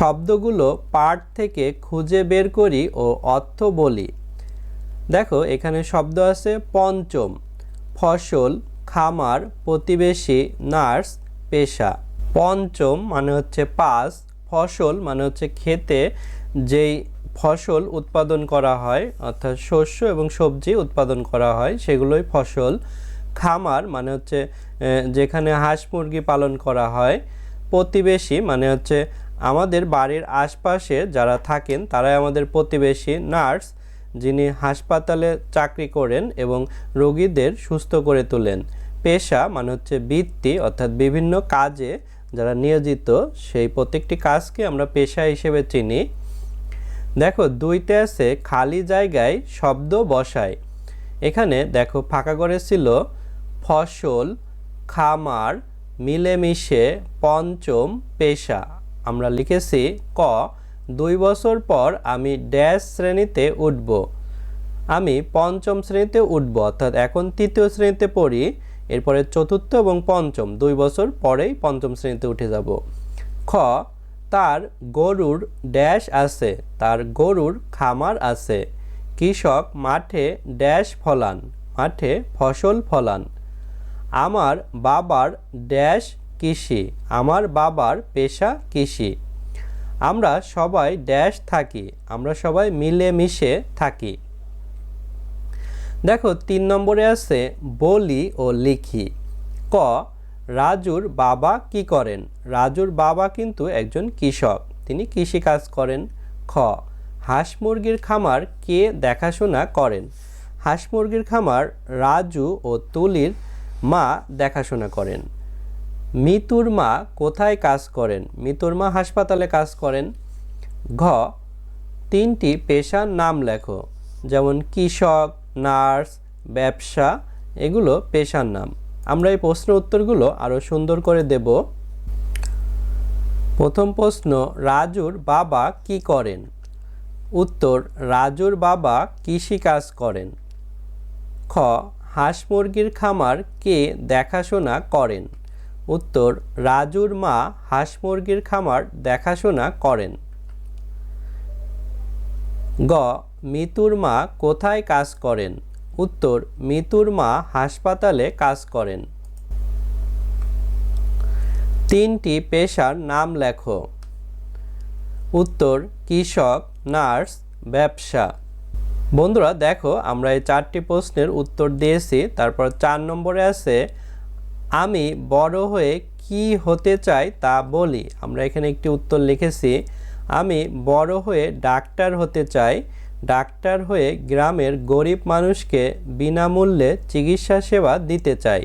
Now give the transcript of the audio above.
শব্দগুলো পাঠ থেকে খুঁজে বের করি ও অর্থ বলি। দেখো, এখানে শব্দ আছে পঞ্চম। ফসল, খামার, প্রতিবেশী, নার্স, পেশা। পঞ্চম মানে হচ্ছে পাঁচ ফসল মানে হচ্ছে খেতে, যেই ফসল উৎপাদন করা হয়, অর্থাৎ শস্য এবং সবজি উৎপাদন করা হয়, সেগুলোই ফসল। খামার মানে হচ্ছে যেখানে হাঁস মুরগি পালন করা হয়। প্রতিবেশী মানে হচ্ছে আমাদের বাড়ির আশপাশে যারা থাকেন, তারাই আমাদের প্রতিবেশী নার্স যিনি হাসপাতালে চাকরি করেন এবং রোগীদের সুস্থ করে তোলেন। পেশা মানে হচ্ছে বৃত্তি, অর্থাৎ বিভিন্ন কাজে যারা নিয়োজিত, সেই প্রত্যেকটি কাজকে আমরা পেশা হিসেবে চিনি। দেখো দুইতে আছে, খালি জায়গায় শব্দ বসায়। এখানে দেখো, ফাঁকা করে ছিল ফসল, খামার, মিলেমিশে, পঞ্চম পেশা। আমরা লিখেছি ক, দুই বছর পর আমি ড্যাশ শ্রেণীতে উঠব। আমি পঞ্চম শ্রেণীতে উঠব, অর্থাৎ এখন তৃতীয় শ্রেণীতে পড়ি, এরপরে চতুর্থ এবং পঞ্চম, দুই বছর পরেই পঞ্চম শ্রেণীতে উঠে যাব। খ, তার গরুর ড্যাশ আছে, তার গরুর খামার আছে। কৃষক মাঠে ড্যাশ ফলান, মাঠে ফসল ফলান। আমার বাবার ড্যাশ কৃষি আমার বাবার পেশা কৃষি আমরা সবাই ড্যাশ থাকি, আমরা সবাই মিলেমিশে থাকি। দেখো, তিন নম্বরে আছে বলি ও লিখি। ক, রাজুর বাবা কি করেন? রাজুর বাবা কিন্তু একজন কৃষক, তিনি কৃষি কাজ করেন। খ, হাঁস মুরগির খামার কে দেখাশোনা করেন? হাঁস মুরগির খামার রাজু ও তুলির মা দেখাশোনা করেন। মিতুর মা কোথায় কাজ করেন? মিতুর মা হাসপাতালে কাজ করেন। ঘ, তিনটি পেশার নাম লেখো। যেমন কৃষক, নার্স, ব্যবসা, এগুলো পেশার নাম। আমরা এই প্রশ্ন উত্তরগুলো আরও সুন্দর করে দেব। প্রথম প্রশ্ন, রাজুর বাবা কি করেন? উত্তর, রাজুর বাবা কৃষি কাজ করেন। খ, হাঁস মুরগির খামার কে দেখাশোনা করেন? উত্তর, রাজুর মা হাঁস মুরগির খামার দেখাশোনা করেন। গ, মিতুর মা কোথায় কাজ করেন? উত্তর, মিতুর মা হাসপাতালে কাজ করেন। তিনটি পেশার নাম লেখো। উত্তর, কৃষক, নার্স, ব্যবসা। বন্ধুরা, দেখো, আমরা এই চারটি প্রশ্নের উত্তর দিয়েছি, তারপর চার নম্বরে আছে আমি বড় হয়ে কি হতে চাই তা বলি। আমরা এখানে একটি উত্তর লিখেছি, আমি বড় হয়ে ডাক্তার হতে চাই। ডাক্তার হয়ে গ্রামের গরিব মানুষকে বিনামূল্যে চিকিৎসা সেবা দিতে চাই।